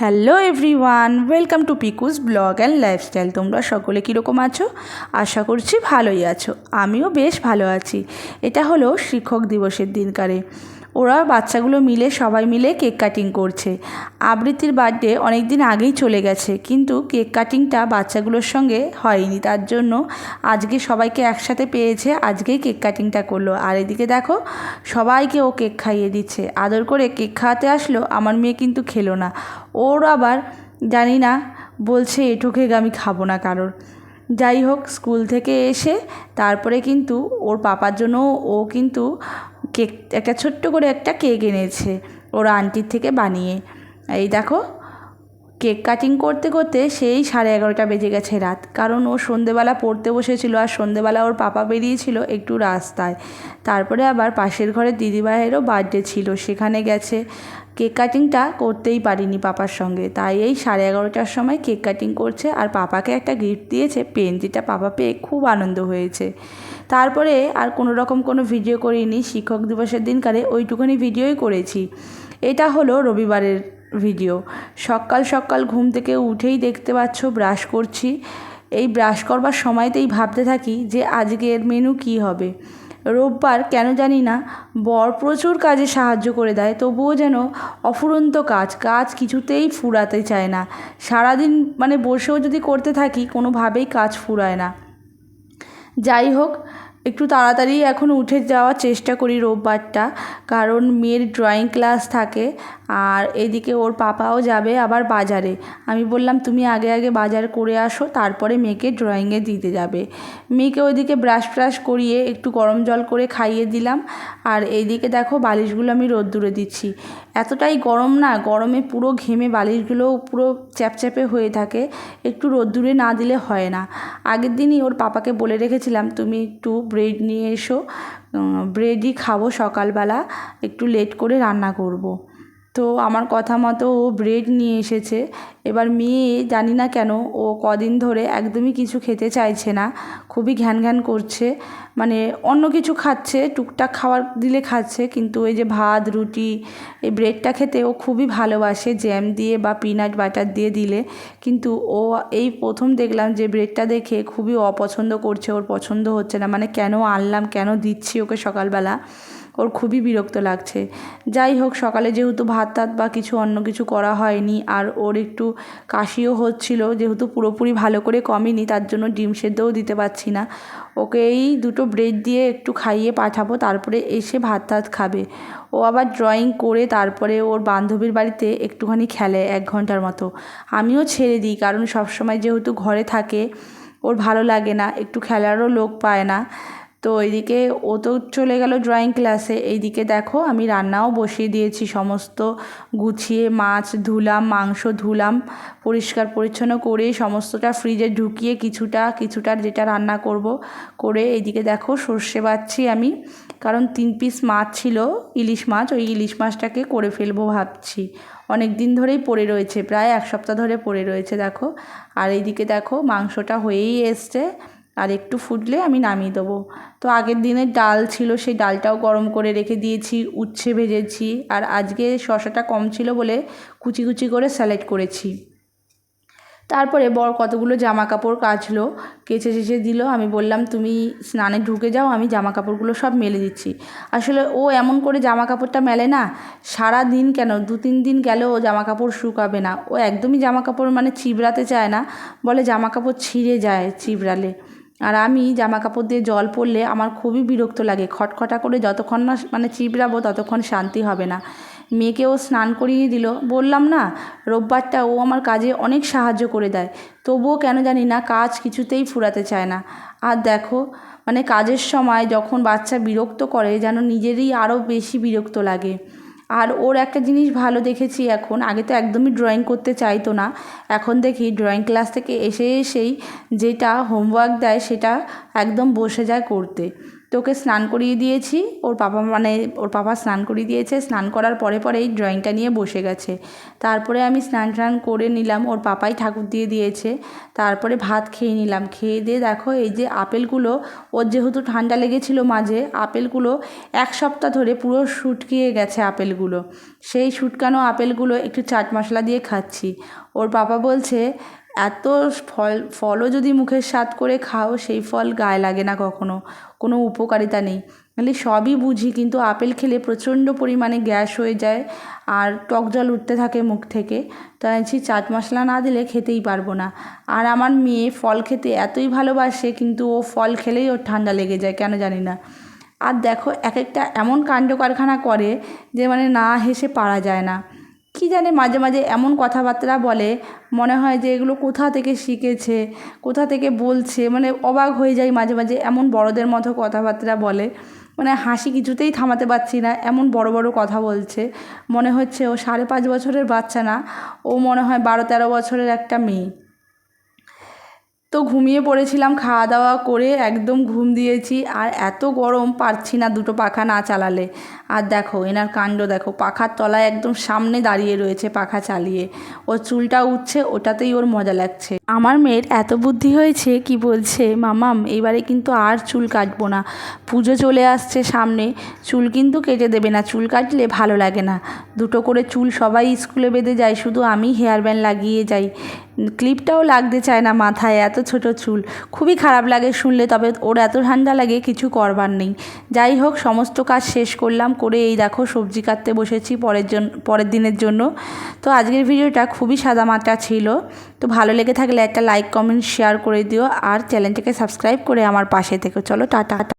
Hello everyone, welcome to Piku's vlog and lifestyle. তোমরা সকলে কীরকম আছো? আশা করছি ভালোই আছো। আমিও বেশ ভালো আছি। এটা হলো শিক্ষক দিবসের দিনকারে। ওরা বাচ্চাগুলো মিলে, সবাই মিলে কেক কাটিং করছে। আবৃত্তির বার্থডে অনেক দিন আগেই চলে গেছে, কিন্তু কেক কাটিংটা বাচ্চাগুলোর সঙ্গে হয়নি। তার জন্য আজকে সবাইকে একসাথে পেয়েছে, আজকেই কেক কাটিংটা করল। আর এদিকে দেখো, সবাইকে ও কেক খাইয়ে দিচ্ছে। আদর করে কেক খাওয়াতে আসলো, আমার মেয়ে কিন্তু খেলো না। ওর আবার, জানি না, বলছে এঁঠো কেক আমি খাব না কারোর। যাই হোক, স্কুল থেকে এসে তারপরে কিন্তু ওর পাপার জন্য ও কিন্তু কেক একটা ছোট্ট করে একটা কেক এনেছে ওর আন্টির থেকে বানিয়ে। এই দেখো কেক কাটিং করতে করতে সেই সাড়ে এগারোটা বেজে গেছে রাত। কারণ ও সন্ধেবেলা পড়তে বসেছিল আর সন্ধেবেলা ওর পাপা বেরিয়েছিল একটু রাস্তায়। তারপরে আবার পাশের ঘরের দিদিভাইয়েরও বার্থডে ছিল, সেখানে গেছে। কেক কাটিংটা করতেই পারিনি পাপার সঙ্গে। তাই এই সাড়ে এগারোটার সময় কেক কাটিং করছে আর পাপাকে একটা গিফট দিয়েছে পেন, যেটা পাপা পেয়ে খুব আনন্দ হয়েছে। তারপরে আর কোনো রকম কোনো ভিডিও করিনি। শিক্ষক দিবসের দিনকারে ওইটুকুনি ভিডিওই করেছি। এটা হলো রবিবারের ভিডিও সকাল সকাল ঘুম থেকে উঠেই দেখতে পাচ্ছ ব্রাশ করছি। এই ব্রাশ করবার সময়তেই ভাবতে থাকি যে আজকের মেনু কি হবে। রোববার কেন জানি না, বর প্রচুর কাজে সাহায্য করে দেয়, তবুও যেন অফুরন্ত কাজ কাজ কিছুতেই ফুরাতে চায় না। সারাদিন মানে বসেও যদি করতে থাকি, কোনোভাবেই কাজ ফুরায় না। যাই হোক, একটু তাড়াতাড়ি এখন উঠে যাওয়ার চেষ্টা করি রোববারটা, কারণ মেয়ের ড্রয়িং ক্লাস থাকে আর এদিকে ওর পাপাও যাবে আবার বাজারে। আমি বললাম, তুমি আগে আগে বাজার করে আসো, তারপরে মেয়েকে ড্রয়িংয়ে দিতে যাবে। মেয়েকে ওইদিকে ব্রাশ ফ্রাশ করিয়ে একটু গরম জল করে খাইয়ে দিলাম। আর এইদিকে দেখো, বালিশগুলো আমি রোদ্দুরে দিচ্ছি। এতটাই গরম না, গরমে পুরো ঘেমে বালিশগুলো পুরো চ্যাপচ্যাপে হয়ে থাকে। একটু রোদ্দুরে না দিলে হয় না। আগের দিনই ওর পাপাকে বলে রেখেছিলাম, তুমি একটু ব্রেড নিয়ে এসো। ব্রেডই খাব সকালবেলা, একটু লেট করে রান্না করব। তো আমার কথা মতো ও ব্রেড নিয়ে এসেছে। এবার মেয়ে জানি না কেন ও কদিন ধরে একদমই কিছু খেতে চাইছে না, খুবই ঘ্যান ঘ্যান করছে। মানে অন্য কিছু খাচ্ছে, টুকটাক খাবার দিলে খাচ্ছে, কিন্তু এই যে ভাত, রুটি, এই ব্রেডটা খেতে ও খুবই ভালোবাসে জ্যাম দিয়ে বা পিনাট বাটার দিয়ে দিলে। কিন্তু ও এই প্রথম দেখলাম যে ব্রেডটা দেখে খুবই অপছন্দ করছে, ওর পছন্দ হচ্ছে না। মানে কেন আনলাম, কেন দিচ্ছি ওকে সকালবেলা? ওর খুবই বিরক্ত লাগছে। যাই হোক, সকালে যেহেতু ভাত টাত বা কিছু অন্য কিছু করা হয়নি আর ওর একটু কাশিও হচ্ছিল, যেহেতু পুরোপুরি ভালো করে কমেনি, তার জন্য ডিম সেদ্ধও দিতে পারছি না। ওকে এই দুটো ব্রেড দিয়ে একটু খাইয়ে পাঠাবো, তারপরে এসে ভাত টাত খাবে। ও আবার ড্রয়িং করে তারপরে ওর বান্ধবীর বাড়িতে একটুখানি খেলে এক ঘণ্টার মতো। আমিও ছেড়ে দিই, কারণ সবসময় যেহেতু ঘরে থাকে, ওর ভালো লাগে না, একটু খেলারও লোক পায় না। তো ওইদিকে ও তো চলে গেল ড্রয়িং ক্লাসে এইদিকে দেখো আমি রান্নাও বসিয়ে দিয়েছি, সমস্ত গুছিয়ে মাছ ধুলাম, মাংস ধুলাম, পরিষ্কার পরিচ্ছন্ন করে সমস্তটা ফ্রিজে ঢুকিয়ে কিছুটা কিছুটা যেটা রান্না করব করে এইদিকে দেখো সর্ষে বাচ্ছি আমি, কারণ তিন পিস মাছ ছিল, ইলিশ মাছ, ওই ইলিশ মাছটাকে করে ফেলব ভাবছি। অনেক দিন ধরেই পড়ে রয়েছে, প্রায় এক সপ্তাহ ধরে পড়ে রয়েছে দেখো। আর এইদিকে দেখো মাংসটা হয়েই এসছে আর একটু ফুটলে আমি নামিয়ে দেবো। তো আগের দিনের ডাল ছিল, সেই ডালটাও গরম করে রেখে দিয়েছি, উচ্ছে ভেজেছি আর আজকে শশাটা কম ছিল বলে কুচি কুচি করে স্যালাড করেছি। তারপরে বর কতগুলো জামা কাপড় কাচলো, কেচে চেঁচে দিল, আমি বললাম, তুমি স্নানে ঢুকে যাও, আমি জামা কাপড়গুলো সব মেলে দিচ্ছি। আসলে ও এমন করে জামা কাপড়টা মেলে না, সারা দিন কেন, দু তিন দিন গেলেও জামা কাপড় শুকাবে না। ও একদমই জামা কাপড় মানে চিবড়াতে চায় না, বলে জামা কাপড় ছিঁড়ে যায় চিবড়ালে। আর আমি জামা কাপড় দিয়ে জল পড়লে আমার খুবই বিরক্ত লাগে। খটখটা করে যতক্ষণ না মানে চিবড়াবো ততক্ষণ শান্তি হবে না। মেয়েকেও স্নান করিয়ে দিল। বললাম, না, রোববারটা ও আমার কাজে অনেক সাহায্য করে দেয়। তবুও কেন জানি না, কাজ কিছুতেই ফুরাতে চায় না। আর দেখো মানে কাজের সময় যখন বাচ্চা বিরক্ত করে, যেন নিজেরই আরও বেশি বিরক্ত লাগে। আর ওর একটা জিনিস ভালো দেখেছি এখন, আগে তো একদমই ড্রয়িং করতে চাইতো না, এখন দেখি ড্রয়িং ক্লাস থেকে এসে এসেই যেটা হোমওয়ার্ক দেয় সেটা একদম বসে যায় করতে। তো ওকে স্নান করিয়ে দিয়েছি। ওর পাপা মানে ওর পাপা স্নান করিয়ে দিয়েছে। স্নান করার পরে পরেই ড্রয়িংটা নিয়ে বসে গেছে। তারপরে আমি স্নান টান করে নিলাম। ওর পাপাই ঠাকুর দিয়ে দিয়েছে। তারপরে ভাত খেয়ে নিলাম। খেয়ে দিয়ে দেখো এই যে আপেলগুলো, ওর যেহেতু ঠান্ডা লেগেছিলো মাঝে, আপেলগুলো এক সপ্তাহ ধরে পুরো শুটকিয়ে গেছে আপেলগুলো। সেই শুটকানো আপেলগুলো একটু চাট মশলা দিয়ে খাচ্ছি। ওর পাপা বলছে এত ফল, ফলও যদি মুখের স্বাদ করে খাও, সেই ফল গায়ে লাগে না কখনো। কোনো উপকারিতা নেই। মানে সবই বুঝি, কিন্তু আপেল খেলে প্রচণ্ড পরিমাণে গ্যাস হয়ে যায় আর টক জল উঠতে থাকে মুখ থেকে। তাই বলছি চাট মশলা না দিলে খেতেই পারব না। আর আমার মেয়ে ফল খেতে এতই ভালোবাসে, কিন্তু ও ফল খেলেই ওর ঠান্ডা লেগে যায়, কেন জানি না। আর দেখো এক একটা এমন কাণ্ড কারখানা করে যে মানে না হেসে পারা যায় না। কী জানে মাঝে মাঝে এমন কথাবার্তা বলে, মনে হয় যে এগুলো কোথা থেকে শিখেছে, কোথা থেকে বলছে মানে অবাক হয়ে যায় মাঝে মাঝে এমন বড়দের মতো কথাবার্তা বলে। মানে হাসি কিছুতেই থামাতে পারছি না, এমন বড় বড় কথা বলছে। মনে হচ্ছে ও সাড়ে পাঁচ বছরের বাচ্চা না, ও মনে হয় বারো তেরো বছরের একটা মেয়ে। তো ঘুমিয়ে পড়েছিলাম, খাওয়া দাওয়া করে একদম ঘুম দিয়েছি, আর এত গরম পারছি না দুটো পাখা না চালালে। আর দেখো, এনার কাণ্ড দেখো, পাখার তলায় একদম সামনে দাঁড়িয়ে রয়েছে পাখা চালিয়ে। ওর চুলটা উঠছে, ওটাতেই ওর মজা লাগছে। আমার মেয়ের এত বুদ্ধি হয়েছে কি বলছে, মামাম, এবারে কিন্তু আর চুল কাটবো না। পুজো চলে আসছে সামনে, চুল কিন্তু কেটে দেবে না, চুল কাটলে ভালো লাগে না। দুটো করে চুল সবাই স্কুলে বেঁধে যায়, শুধু আমি হেয়ার ব্যান্ড লাগিয়ে যাই। ক্লিপটাও লাগতে চায় না মাথায়, এত ছোট চুল। খুবই খারাপ লাগে শুনলে, তবে ওর এত ঠান্ডা লাগে, কিছু করবার নেই। যাই হোক, সমস্ত কাজ শেষ করলাম করে এই দেখো সবজি কাটতে বসেছি পরের জন্য পরের দিনের জন্য। তো আজকের ভিডিওটা খুবই সাদামাটা ছিল। তো ভালো লেগে থাকলে একটা লাইক কমেন্ট শেয়ার করে দিও। আর চ্যানেলটিকে সাবস্ক্রাইব করে আমার পাশে থেকো। চলো, টাটা।